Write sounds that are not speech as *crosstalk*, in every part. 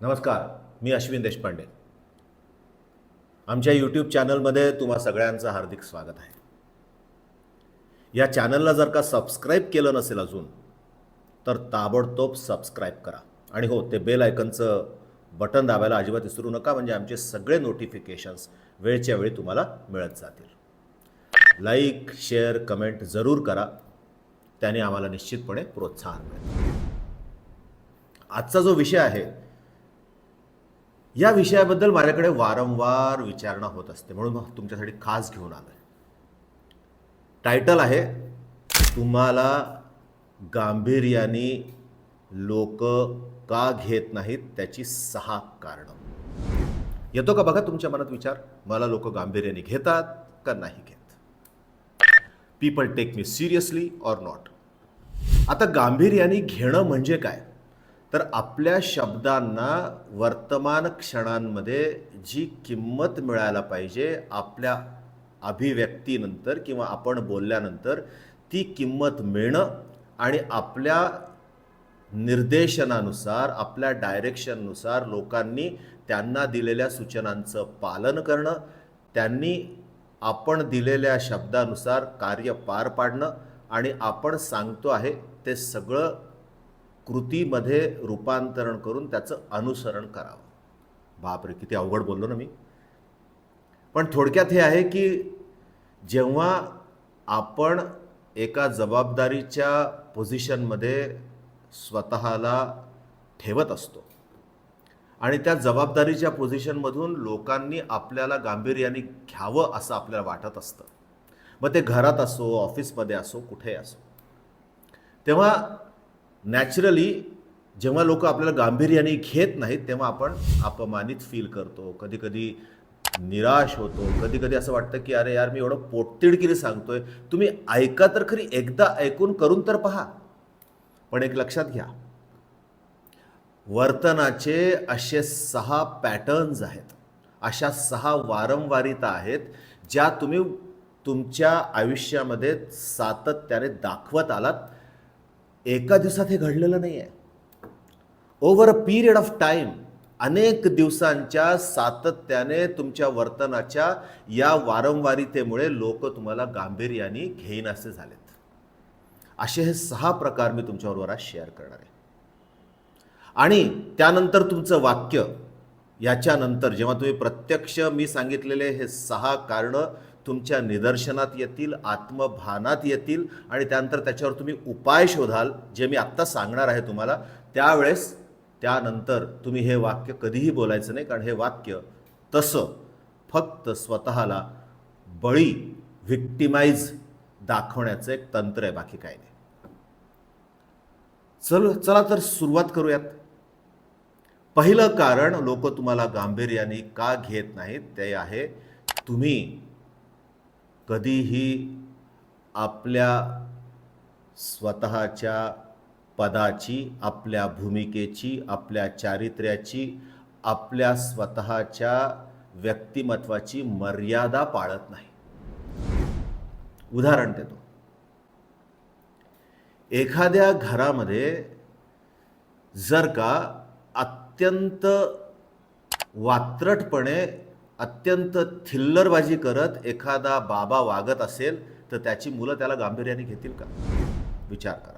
नमस्कार मी अश्विन देशपांडे. आमच्या यूट्यूब चॅनलमध्ये तुम्हा सगळ्यांचं हार्दिक स्वागत आहे. या चॅनलला जर का सबस्क्राईब केलं नसेल अजून तर ताबडतोब सबस्क्राईब करा. आणि हो ते बेल आयकनचं बटन दाबायला अजिबात विसरू नका म्हणजे आमचे सगळे नोटिफिकेशन्स वेळच्या वेळी तुम्हाला मिळत जातील. लाईक शेअर कमेंट जरूर करा. त्याने आम्हाला निश्चितपणे प्रोत्साहन मिळेल. आजचा जो विषय आहे या विषयाबद्दल माझ्याकडे वारंवार विचारणा होत असते म्हणून मग तुमच्यासाठी खास घेऊन आलो आहे टायटल आहे तुम्हाला गांभीर्याने लोक का घेत नाहीत त्याची सहा कारणं. येतो का बघा तुमच्या मनात विचार? मला लोक गांभीर्याने घेतात का नाही घेत? People take me seriously or not आता गांभीर्याने घेणं म्हणजे काय? तर आपल्या शब्दांना वर्तमान क्षणांमध्ये जी किंमत मिळायला पाहिजे आपल्या अभिव्यक्तीनंतर किंवा आपण बोलल्यानंतर ती किंमत मिळणं आणि आपल्या निर्देशनानुसार आपल्या डायरेक्शननुसार लोकांनी त्यांना दिलेल्या सूचनांचं पालन करणं त्यांनी आपण दिलेल्या शब्दानुसार कार्य पार पाडणं आणि आपण सांगतो आहे ते सगळं कृतीमध्ये रूपांतरण करून त्याचं अनुसरण करावं. बापरे किती अवघड बोललो ना मी. पण थोडक्यात हे आहे की जेव्हा आपण एका जबाबदारीच्या पोझिशनमध्ये स्वतःला ठेवत असतो आणि त्या जबाबदारीच्या पोझिशनमधून लोकांनी आपल्याला गांभीर्याने घ्यावं असं आपल्याला वाटत असतं. मग ते घरात असो ऑफिसमध्ये असो कुठे असो. तेव्हा नॅचरली जेव्हा लोक आपल्याला गांभीर्याने घेत नाहीत तेव्हा आपण अपमानित फील करतो. कधीकधी निराश होतो. कधी कधी असं वाटतं की अरे यार मी एवढं पोटतिडकीने सांगतोय. तुम्ही ऐका तर खरी एकदा ऐकून करून तर पहा. पण एक लक्षात घ्या. वर्तनाचे असे सहा पॅटर्न्स आहेत. अशा सहा वारंवारिता आहेत ज्या तुम्ही तुमच्या आयुष्यामध्ये सातत्याने दाखवत आलात. एका दिवसात हे घडलेलं नाही आहे over a period of time अनेक दिवसांच्या सातत्याने तुमच्या वर्तनाच्या या वारंवारितेमुळे लोक तुम्हाला गांभीर्याने घेईनासे झालेत. असे हे सहा प्रकार मी तुमच्याबरोबर आज शेअर करणार आहे. आणि त्यानंतर तुमचं वाक्य याच्यानंतर जेव्हा तुम्ही प्रत्यक्ष मी सांगितलेले हे सहा कारणं तुमच्या निदर्शनात येतील आत्मभानात येतील आणि त्यानंतर त्याच्यावर तुम्ही उपाय शोधाल जे मी आत्ता सांगणार आहे तुम्हाला. त्यावेळेस त्यानंतर तुम्ही हे वाक्य कधीही बोलायचं नाही कारण हे वाक्य तसं फक्त स्वतःला बळी व्हिक्टिमाइज दाखवण्याचं एक तंत्र आहे बाकी काय नाही. चल चला तर सुरुवात करूयात. पहिलं कारण लोक तुम्हाला गांभीर्याने का घेत नाहीत ते आहे तुम्ही कधीही आपल्या स्वतःच्या पदाची आपल्या भूमिकेची आपल्या चारित्र्याची आपल्या स्वतःच्या व्यक्तिमत्वाची मर्यादा पाळत नाही. उदाहरण देतो. एखाद्या घरामध्ये जर का अत्यंत वात्रटपणे अत्यंत थिल्लरबाजी करत एखादा बाबा वागत असेल तर त्याची मुलं त्याला गांभीर्याने घेतील का? विचार करा.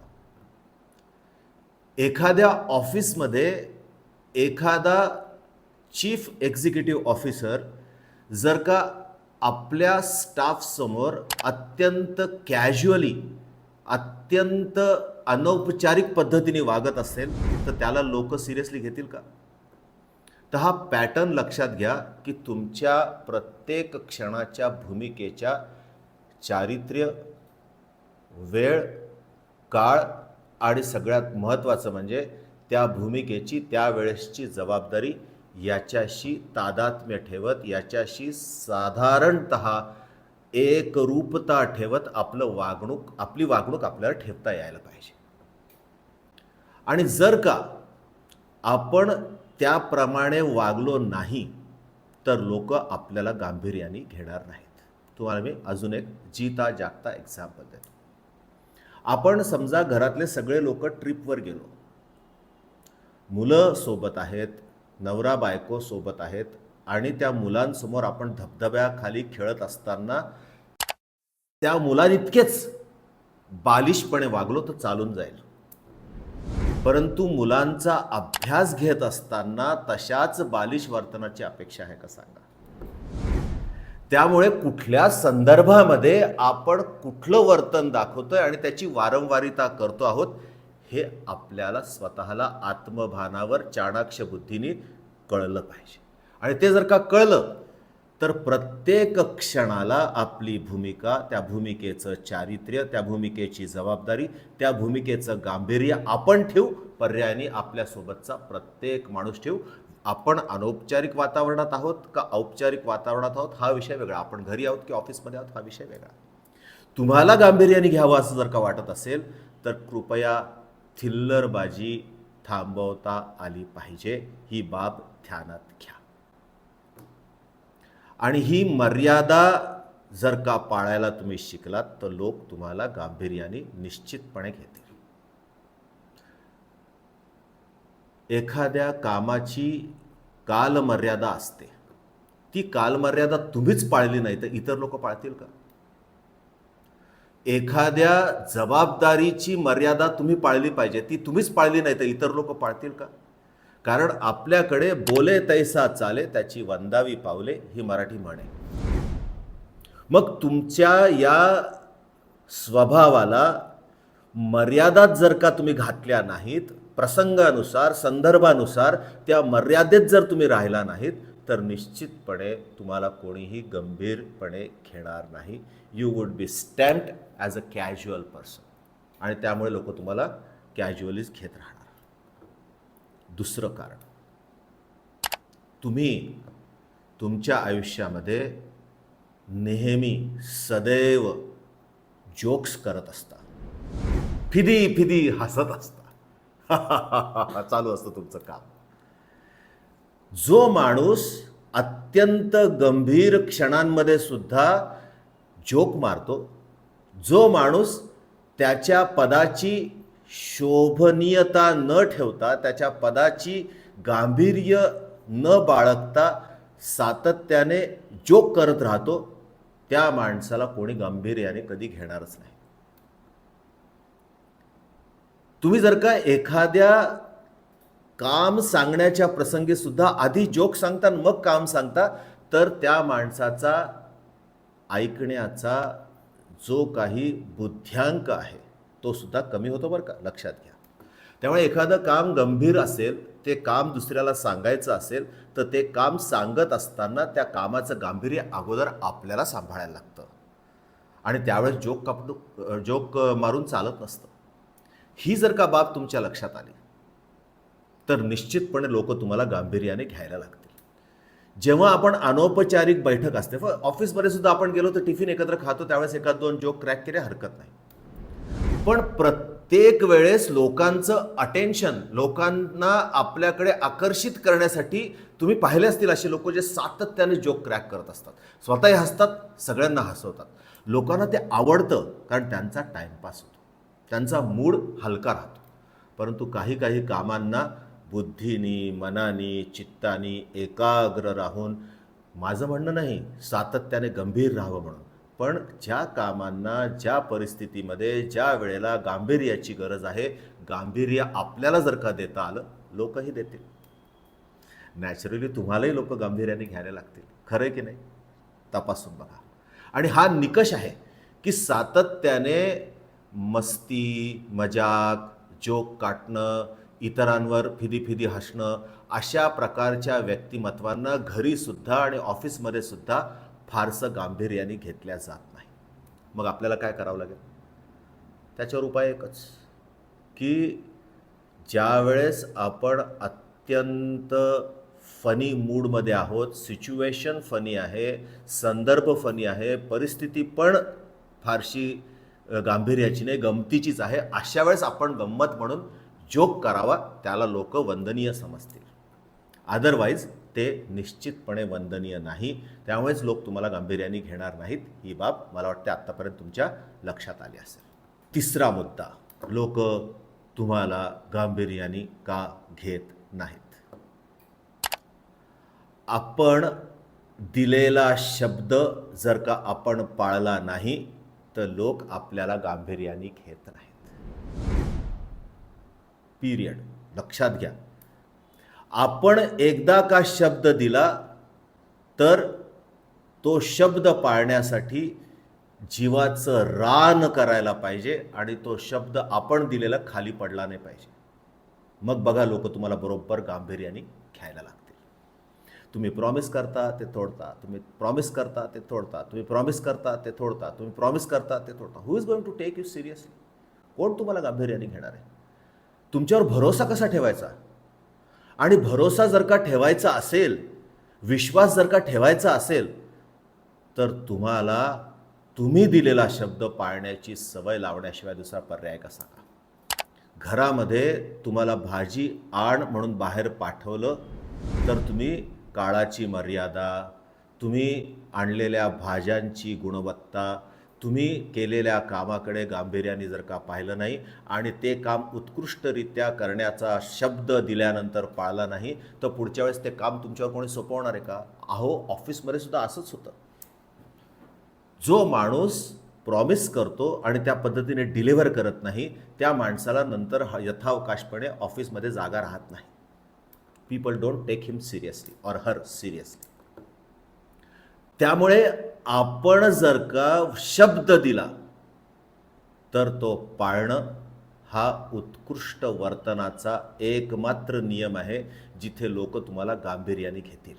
एखाद्या ऑफिसमध्ये एखादा चीफ एक्झिक्युटिव्ह ऑफिसर जर का आपल्या स्टाफसमोर अत्यंत कॅज्युअली अत्यंत अनौपचारिक पद्धतीने वागत असेल तर त्याला लोक सिरियसली घेतील का? तर हा पॅटर्न लक्षात घ्या की तुमच्या प्रत्येक क्षणाच्या भूमिकेच्या चारित्र्य वेळ काळ आणि सगळ्यात महत्त्वाचं म्हणजे त्या भूमिकेची त्यावेळेसची जबाबदारी याच्याशी तादात्म्य ठेवत याच्याशी साधारणत एकरूपता ठेवत आपलं वागणूक आपली वागणूक आपल्याला ठेवता यायला पाहिजे. आणि जर का आपण त्याप्रमाणे वागलो नाही तर लोक आपल्याला गांभीर्याने घेणार नाहीत. तुम्हाला मी अजून एक जीता जागता एक्झाम्पल देतो. आपण समजा घरातले सगळे लोक ट्रिपवर गेलो. मुलं सोबत आहेत नवरा बायको सोबत आहेत आणि त्या मुलांसमोर आपण धबधब्याखाली खेळत असताना त्या मुलांइतकेच बालिशपणे वागलो तर चालून जाईल. परंतु मुलांचा अभ्यास घेत असताना तशाच बालिश वर्तनाची अपेक्षा आहे का सांगा? त्यामुळे कुठल्या संदर्भामध्ये आपण कुठलं वर्तन दाखवतोय आणि त्याची वारंवारिता करतो आहोत हे आपल्याला स्वतःला आत्मभानावर चाणाक्ष बुद्धीने कळलं पाहिजे. आणि ते जर का कळलं तर प्रत्येक क्षणाला आपली भूमिका त्या भूमिकेचं चारित्र्य त्या भूमिकेची जबाबदारी त्या भूमिकेचं गांभीर्य आपण ठेवू पर्यायाने आपल्यासोबतचा प्रत्येक माणूस ठेवू. आपण अनौपचारिक वातावरणात आहोत का औपचारिक वातावरणात आहोत? हा विषय वेगळा. आपण घरी आहोत की ऑफिसमध्ये आहोत? हा विषय वेगळा. तुम्हाला गांभीर्याने घ्यावं असं जर का वाटत असेल तर कृपया थिल्लरबाजी थांबवता आली पाहिजे. ही बाब ध्यानात घ्या. आणि ही मर्यादा जर का पाळायला तुम्ही शिकलात तर लोक तुम्हाला गांभीर्याने निश्चितपणे घेतील. एखाद्या कामाची कालमर्यादा असते. ती कालमर्यादा तुम्हीच पाळली नाही तर इतर लोक पाळतील का? एखाद्या जबाबदारीची मर्यादा तुम्ही पाळली पाहिजे ती तुम्हीच पाळली नाही तर इतर लोक पाळतील का? कारण आपल्याकडे बोले तैसा चाले त्याची वंदावी पावले ही मराठी म्हण आहे. मग तुमच्या या स्वभावाला मर्यादात जर का तुम्ही घातल्या नाहीत प्रसंगानुसार संदर्भानुसार त्या मर्यादेत जर तुम्ही राहिला नाहीत तर निश्चितपणे तुम्हाला कोणीही गंभीरपणे घेणार नाही. You would be stamped as a casual person आणि त्यामुळे लोक तुम्हाला कॅज्युअलीच घेत राहणार. दुसरं कारण. तुम्ही तुमच्या आयुष्यामध्ये नेहमी सदैव जोक्स करत असता. फिदी फिदी हसत असता. *laughs* चालू असतं तुमचं काम. जो माणूस अत्यंत गंभीर क्षणांमध्ये सुद्धा जोक मारतो जो माणूस त्याच्या पदाची शोभनीयता न ठेवता त्याच्या पदाची गांभीर्य न बाळगता सातत्याने जोक करत राहतो त्या माणसाला कोणी गांभीर्याने कधी घेणारच नाही. तुम्ही जर का एखाद्या काम सांगण्याच्या प्रसंगी सुद्धा आधी जोक सांगता आणि मग काम सांगता तर त्या माणसाचा ऐकण्याचा जो काही बुद्ध्यांक आहे तो सुद्धा कमी होतो बरं का लक्षात घ्या. त्यामुळे एखादं काम गंभीर असेल ते काम दुसऱ्याला सांगायचं असेल तर ते काम सांगत असताना त्या कामाचं गांभीर्य अगोदर आपल्याला सांभाळायला लागतं. आणि त्यावेळेस जोक कापडू जोक मारून चालत नसतं. ही जर का बाब तुमच्या लक्षात आली तर निश्चितपणे लोक तुम्हाला गांभीर्याने घ्यायला लागतील. जेव्हा आपण अनौपचारिक बैठक असते फ- ऑफिसमध्ये सुद्धा आपण गेलो तर टिफिन एकत्र खातो त्यावेळेस एखाद दोन जोक क्रॅक केले हरकत नाही. पण प्रत्येक वेळेस लोकांचं अटेन्शन लोकांना आपल्याकडे आकर्षित करण्यासाठी तुम्ही पाहिले असतील असे लोक जे सातत्याने जोक क्रॅक करत असतात. स्वतःही हसतात सगळ्यांना हसवतात. लोकांना ते आवडतं कारण त्यांचा टाईमपास होतो. त्यांचा मूड हलका राहतो. परंतु काही काही कामांना बुद्धीनी मनानी चित्तानी एकाग्र राहून माझं म्हणणं नाही सातत्याने गंभीर राहावं म्हणून. पण ज्या कामांना ज्या परिस्थितीमध्ये ज्या वेळेला गांभीर्याची गरज आहे गांभीर्य आपल्याला जर का देता आलं लोकही देतील. नॅचरली तुम्हालाही लोक गांभीर्याने घ्यायला लागतील. खरं की नाही? तपासून बघा. आणि हा निकष आहे की सातत्याने मस्ती मजाक जोक काटणं इतरांवर फिदी फिदी हसणं अशा प्रकारच्या व्यक्तिमत्वांना घरीसुद्धा आणि ऑफिसमध्ये सुद्धा फारसं गांभीर्याने घेतल्या जात नाही. मग आपल्याला काय करावं लागेल? त्याच्यावर उपाय एकच की ज्यावेळेस आपण अत्यंत फनी मूडमध्ये आहोत सिच्युएशन फनी आहे संदर्भ फनी आहे परिस्थिती पण फारशी गांभीर्याची नाही गमतीचीच आहे अशा वेळेस आपण गंमत म्हणून जोक करावा त्याला लोक वंदनीय समजतील. अदरवाईज ते निश्चितपणे वंदनीय नाही. त्यामुळेच लोक तुम्हाला गांभीर्याने घेणार नाहीत. ही बाब मला वाटते आत्तापर्यंत तुमच्या लक्षात आली असेल. तिसरा मुद्दा लोक तुम्हाला गांभीर्याने का घेत नाहीत? आपण दिलेला शब्द जर का आपण पाळला नाही तर लोक आपल्याला गांभीर्याने घेत नाहीत. पिरियड लक्षात घ्या. आपण एकदा का शब्द दिला तर तो शब्द पाळण्यासाठी जीवाचं रान करायला पाहिजे आणि तो शब्द आपण दिलेला खाली पडला नाही पाहिजे. मग बघा लोक तुम्हाला बरोबर गांभीर्याने घ्यायला लागतील. तुम्ही प्रॉमिस करता ते तोडता. तुम्ही प्रॉमिस करता ते तोडता. तुम्ही प्रॉमिस करता ते तोडता. तुम्ही प्रॉमिस करता ते तोडता. Who is going to take you seriously कोण तुम्हाला गांभीर्याने घेणार आहे? तुमच्यावर भरोसा कसा ठेवायचा? आणि भरोसा जर का ठेवायचा असेल विश्वास जर का ठेवायचा असेल तर तुम्हाला तुम्ही दिलेला शब्द पाळण्याची सवय लावण्याशिवाय दुसरा पर्याय कसा? का घरामध्ये तुम्हाला भाजी आण म्हणून बाहेर पाठवलं तर तुम्ही काळाची मर्यादा तुम्ही आणलेल्या भाज्यांची गुणवत्ता तुम्ही केलेल्या कामाकडे गांभीर्याने जर का पाहिलं नाही आणि ते काम उत्कृष्टरित्या करण्याचा शब्द दिल्यानंतर पाळला नाही तर पुढच्या वेळेस ते काम तुमच्यावर कोणी सोपवणार आहे का? अहो ऑफिसमध्ये सुद्धा असंच होतं. जो माणूस प्रॉमिस करतो आणि त्या पद्धतीने डिलिव्हर करत नाही त्या माणसाला नंतर ह- यथावकाशपणे ऑफिसमध्ये जागा राहत नाही. People don't take him seriously or her seriously त्यामुळे आपण जर का शब्द दिला तर तो पाळणं हा उत्कृष्ट वर्तनाचा एकमात्र नियम आहे जिथे लोक तुम्हाला गांभीर्याने घेतील.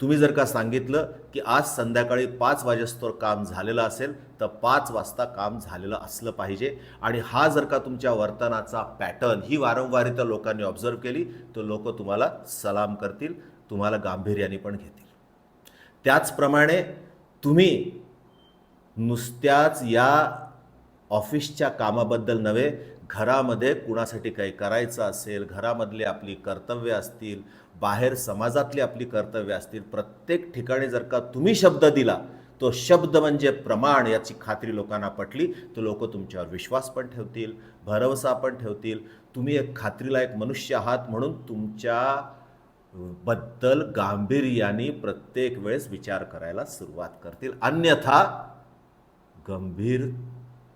तुम्ही जर का सांगितलं की आज संध्याकाळी पाच वाजेस्तोर काम झालेलं असेल तर पाच वाजता काम झालेलं असलं पाहिजे. आणि हा जर का तुमच्या वर्तनाचा पॅटर्न ही वारंवारिता लोकांनी ऑब्झर्व केली तर लोक तुम्हाला सलाम करतील तुम्हाला गांभीर्याने पण घेतील. त्याचप्रमाणे तुम्ही नुसत्याच या ऑफिसच्या कामाबद्दल नव्हे घरामध्ये कुणासाठी काही करायचं असेल घरामधली आपली कर्तव्य असतील बाहेर समाजातली आपली कर्तव्य असतील प्रत्येक ठिकाणी जर का तुम्ही शब्द दिला तो शब्द म्हणजे प्रमाण याची खात्री लोकांना पटली तर लोक तुमच्यावर विश्वास पण ठेवतील भरवसा पण ठेवतील. तुम्ही एक खात्रीलायक मनुष्य आहात म्हणून तुमच्या बद्दल गांभीर्याने प्रत्येक वेळेस विचार करायला सुरुवात करतील. अन्यथा गंभीर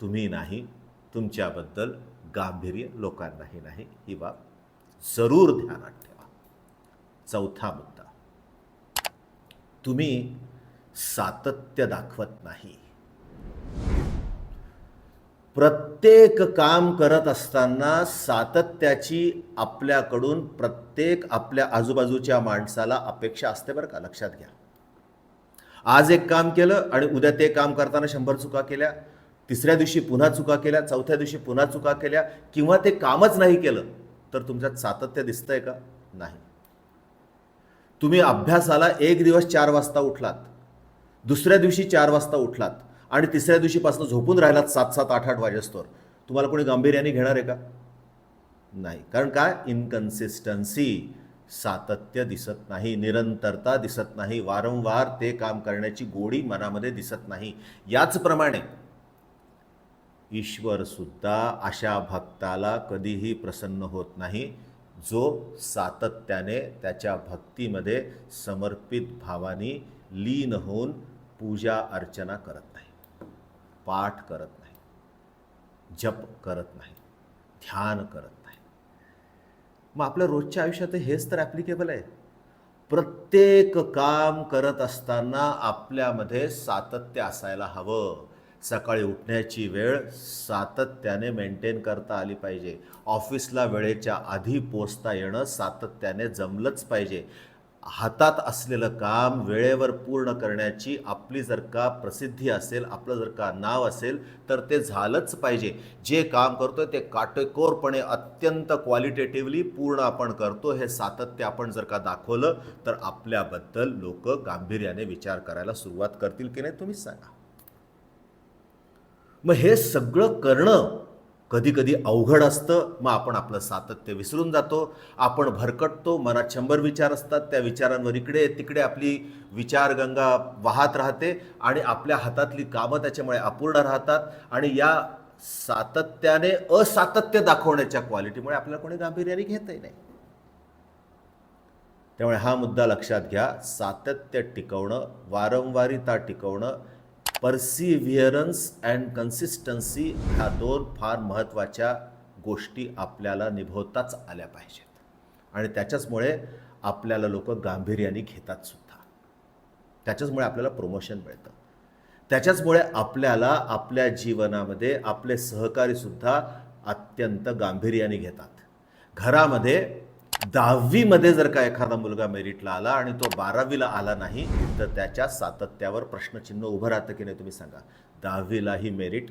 तुम्ही नाही. तुमच्याबद्दल गांभीर्य लोकांनाही नाही. ही बाब जरूर ध्यानात ठेवा. चौथा मुद्दा. तुम्ही सातत्य दाखवत नाही. प्रत्येक काम करत असताना सातत्याची आपल्याकडून प्रत्येक आपल्या आजूबाजूच्या माणसाला अपेक्षा असते बरं का? लक्षात घ्या. आज एक काम केलं आणि उद्या ते काम करताना शंभर चुका केल्या तिसऱ्या दिवशी पुन्हा चुका केल्या चौथ्या दिवशी पुन्हा चुका केल्या किंवा ते कामच नाही केलं तर तुमच्यात सातत्य दिसतंय का? नाही. तुम्ही अभ्यासाला एक दिवस चार वाजता उठलात दुसऱ्या दिवशी चार वाजता उठलात आणि तिसऱ्या दिवशीपासून झोपून राहिलात सात सात आठ आठ वाजेस्तोवर. तुम्हाला कोणी गांभीर्याने घेणार आहे का? नाही. कारण काय? इनकन्सिस्टन्सी सातत्य दिसत नाही. निरंतरता दिसत नाही. वारंवार ते काम करण्याची गोडी मनामध्ये दिसत नाही. याचप्रमाणे ईश्वर सुद्धा अशा भक्ताला कधीही प्रसन्न होत नाही जो सातत्याने त्याच्या भक्तीमध्ये समर्पित भावानी लीन होऊन पूजा अर्चना करत नाही. पाठ करत नाही जप करत नाही ध्यान करत नाही. मग आपल्या रोजच्या आयुष्यात हेच तर ॲप्लिकेबल आहे. प्रत्येक काम करत असताना आपल्यामध्ये सातत्य असायला हवं. सकाळी उठण्याची वेळ सातत्याने मेंटेन करता आली पाहिजे. ऑफिसला वेळेच्या आधी पोचता येणं सातत्याने जमलंच पाहिजे. हातात असलेलं काम वेळेवर पूर्ण करण्याची आपली जर का प्रसिद्धी असेल आपलं जर का नाव असेल तर ते झालंच पाहिजे. जे काम करतो ते काटेकोरपणे अत्यंत क्वालिटेटिव्हली पूर्ण आपण करतो. हे सातत्य आपण जर का दाखवलं तर आपल्याबद्दल लोक गांभीर्याने विचार करायला सुरुवात करतील की नाही तुम्हीच सांगा. मग हे सगळं करणं कधी कधी अवघड असतं मग आपण आपलं सातत्य विसरून जातो. आपण भरकटतो मनात शंभर विचार असतात त्या विचारांवर इकडे तिकडे आपली विचारगंगा वाहत राहते आणि आपल्या हातातली कामं त्याच्यामुळे अपूर्ण राहतात आणि या सातत्याने असातत्य दाखवण्याच्या क्वालिटीमुळे आपल्याला कोणी गांभीर्याने घेतही नाही. त्यामुळे हा मुद्दा लक्षात घ्या. सातत्य टिकवणं वारंवारिता टिकवणं पर्सिव्हिअरन्स अँड कन्सिस्टन्सी ह्या दोन फार महत्त्वाच्या गोष्टी आपल्याला निभवताच आल्या पाहिजेत. आणि त्याच्याचमुळे आपल्याला लोक गांभीर्याने घेतात सुद्धा. त्याच्याचमुळे आपल्याला प्रमोशन मिळतं. त्याच्याचमुळे आपल्याला आपल्या जीवनामध्ये आपले सहकारीसुद्धा अत्यंत गांभीर्याने घेतात. घरामध्ये दहावीमध्ये जर का एखादा मुलगा मेरिटला आला आणि तो बारावीला आला नाही तर त्याच्या सातत्यावर प्रश्नचिन्ह उभं राहतं की नाही तुम्ही सांगा. दहावीलाही मेरिट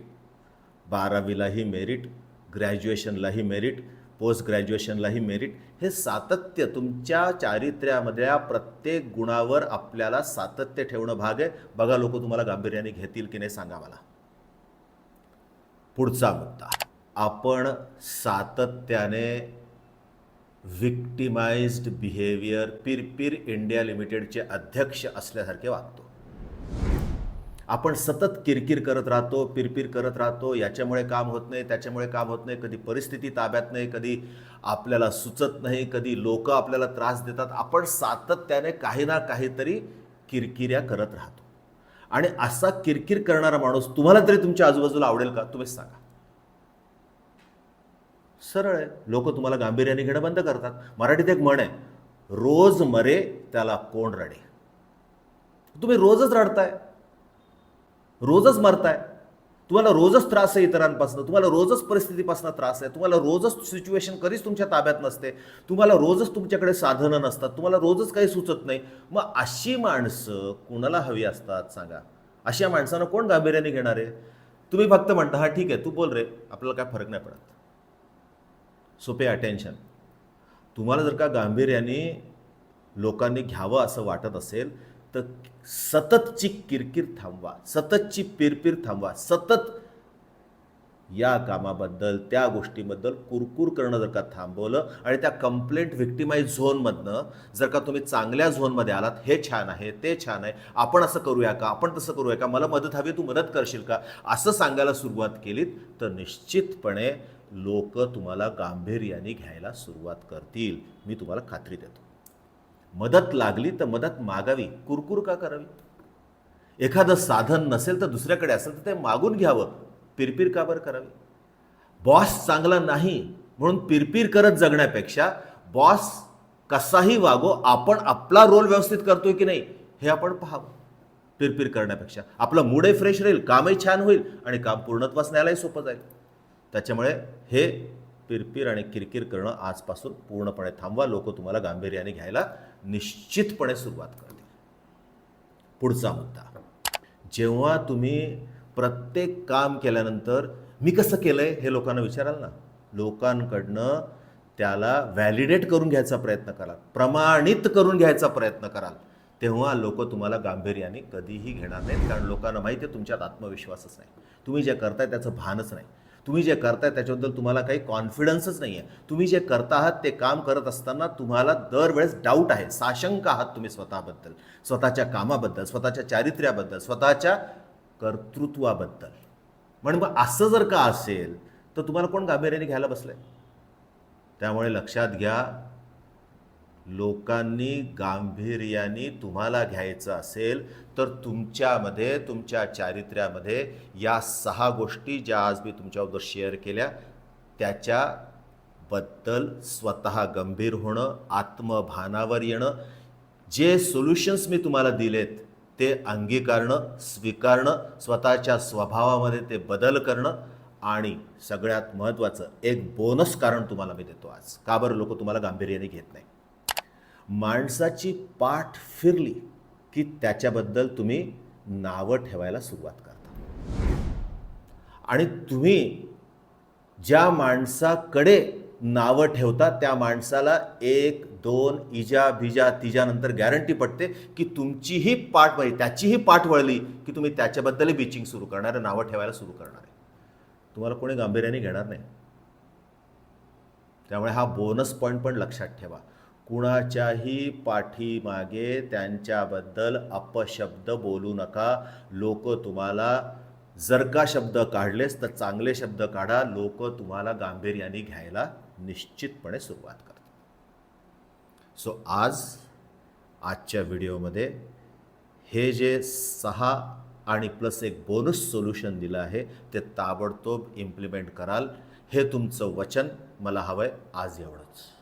बारावीलाही मेरिट ग्रॅज्युएशनलाही मेरिट पोस्ट ग्रॅज्युएशनलाही मेरिट हे सातत्य तुमच्या चारित्र्यामधल्या प्रत्येक गुणावर आपल्याला सातत्य ठेवणं भाग आहे. बघा लोक तुम्हाला गांभीर्याने घेतील की नाही सांगा मला. पुढचा मुद्दा. आपण सातत्याने व्हिक्टिमाइज्ड बिहेवियर पिरपिर इंडिया लिमिटेडचे अध्यक्ष असल्यासारखे वागतो. आपण सतत किरकिर करत राहतो पिरपिर करत राहतो याच्यामुळे काम होत नाही त्याच्यामुळे काम होत नाही कधी परिस्थिती ताब्यात नाही कधी आपल्याला सुचत नाही कधी लोक आपल्याला त्रास देतात. आपण सातत्याने काही ना काहीतरी किरकिऱ्या करत राहतो. आणि असा किरकिर करणारा माणूस तुम्हाला तरी तुमच्या आजूबाजूला आवडेल का? तुम्हीच सांगा. सरळ आहे. लोक तुम्हाला गांभीर्याने घेणं बंद करतात. मराठीत एक म्हण आहे रोज मरे त्याला कोण रडे? तुम्ही रोजच रडताय. रोजच मरताय. तुम्हाला रोजच त्रास आहे इतरांपासून. तुम्हाला रोजच परिस्थितीपासून त्रास आहे. तुम्हाला रोजच सिच्युएशन कधीच तुमच्या ताब्यात नसते. तुम्हाला रोजच तुमच्याकडे साधनं नसतात. तुम्हाला रोजच काही सुचत नाही. मग अशी माणसं कुणाला हवी असतात सांगा? अशा माणसानं कोण गांभीर्याने घेणार आहे? तुम्ही फक्त म्हणता हा ठीक आहे तू बोल रे. आपल्याला काय फरक नाही पडत. सो पे अटेन्शन तुम्हाला जर का गांभीर्याने लोकांनी घ्यावं असं वाटत असेल तर सततची किरकिर थांबवा सततची पिरपिर थांबवा. सतत या कामाबद्दल त्या गोष्टीबद्दल कुरकुर करणं जर का थांबवलं आणि त्या कंप्लेंट व्हिक्टिमाइज झोनमधनं जर का तुम्ही चांगल्या झोनमध्ये आलात हे छान आहे ते छान आहे आपण असं करूया का आपण तसं करूया का मला मदत हवी तू मदत करशील का? असं सांगायला सुरुवात केलीत तर निश्चितपणे लोक तुम्हाला गांभीर्याने घ्यायला सुरुवात करतील. मी तुम्हाला खात्री देतो. मदत लागली तर मदत मागावी कुरकुर का करावी? एखादं साधन नसेल तर दुसऱ्याकडे असेल तर ते मागून घ्यावं. पिरपिर का बरं करावी? बॉस चांगला नाही म्हणून पिरपिर करत जगण्यापेक्षा बॉस कसाही वागो आपण आपला रोल व्यवस्थित करतोय की नाही हे आपण पाहावं. पिरपिर करण्यापेक्षा. आपला मूडही फ्रेश राहील कामही छान होईल आणि काम पूर्णत्वास न्यायलाही सोपं जाईल. त्याच्यामुळे हे पिरपिर आणि किरकिर करणं आजपासून पूर्णपणे थांबवा. लोक तुम्हाला गांभीर्याने घ्यायला निश्चितपणे सुरुवात करतील. पुढचा मुद्दा. जेव्हा तुम्ही प्रत्येक काम केल्यानंतर मी कसं केलंय? हे लोकांना विचाराल ना. लोकांकडनं त्याला व्हॅलिडेट करून घ्यायचा प्रयत्न कराल. प्रमाणित करून घ्यायचा प्रयत्न कराल. तेव्हा लोक तुम्हाला गांभीर्याने कधीही घेणार नाहीत. कारण लोकांना माहिती आहे तुमच्यात आत्मविश्वासच नाही. तुम्ही जे करताय त्याचं भानच नाही. तुम्ही जे करताय त्याच्याबद्दल तुम्हाला काही कॉन्फिडन्सच नाही आहे तुम्ही जे करता आहात ते काम करत असताना तुम्हाला दरवेळेस डाऊट आहे. साशंक आहात तुम्ही स्वतःबद्दल. स्वतःच्या कामाबद्दल स्वतःच्या चारित्र्याबद्दल स्वतःच्या कर्तृत्वाबद्दल. म्हणून मग असं जर का असेल तर तुम्हाला कोण गांभीर्याने घ्यायला बसलंय? त्यामुळे लक्षात घ्या लोकांनी गांभीर्याने तुम्हाला घ्यायचं असेल तर तुमच्यामध्ये तुमच्या चारित्र्यामध्ये या सहा गोष्टी ज्या आज मी तुमच्याबरोबर शेअर केल्या त्याच्याबद्दल स्वतः गंभीर होणं आत्मभानावर येणं जे सोल्युशन्स मी तुम्हाला दिलेत ते अंगीकारणं स्वीकारणं स्वतःच्या स्वभावामध्ये ते बदल करणं आणि सगळ्यात महत्त्वाचं एक बोनस कारण तुम्हाला मी देतो आज. का बरं लोक तुम्हाला गांभीर्याने घेत नाही माणसाची पाठ फिरली की त्याच्याबद्दल तुम्ही नावं ठेवायला सुरुवात करता. आणि तुम्ही ज्या माणसाकडे नावं ठेवता त्या माणसाला एक दोन इजा बिजा तिजानंतर गॅरंटी पडते की तुमचीही पाठ म्हणजे त्याचीही पाठ वळली की तुम्ही त्याच्याबद्दलही बिचिंग सुरू करणार नावं ठेवायला सुरू करणार आहे. तुम्हाला कोणी गांभीर्याने घेणार नाही. त्यामुळे हा बोनस पॉईंट पण लक्षात ठेवा. कुणाच्याही पाठीमागे त्यांच्याबद्दल अपशब्द बोलू नका. लोक तुम्हाला जर का शब्द काढलेस तर चांगले शब्द काढा. लोक तुम्हाला गांभीर्याने घ्यायला निश्चितपणे सुरुवात करतात. सो आज आजच्या व्हिडिओमध्ये हे जे सहा आणि प्लस एक बोनस सोल्युशन दिलं आहे ते ताबडतोब इम्प्लिमेंट कराल. हे तुमचं वचन. मला हवं आहे आज एवढंच.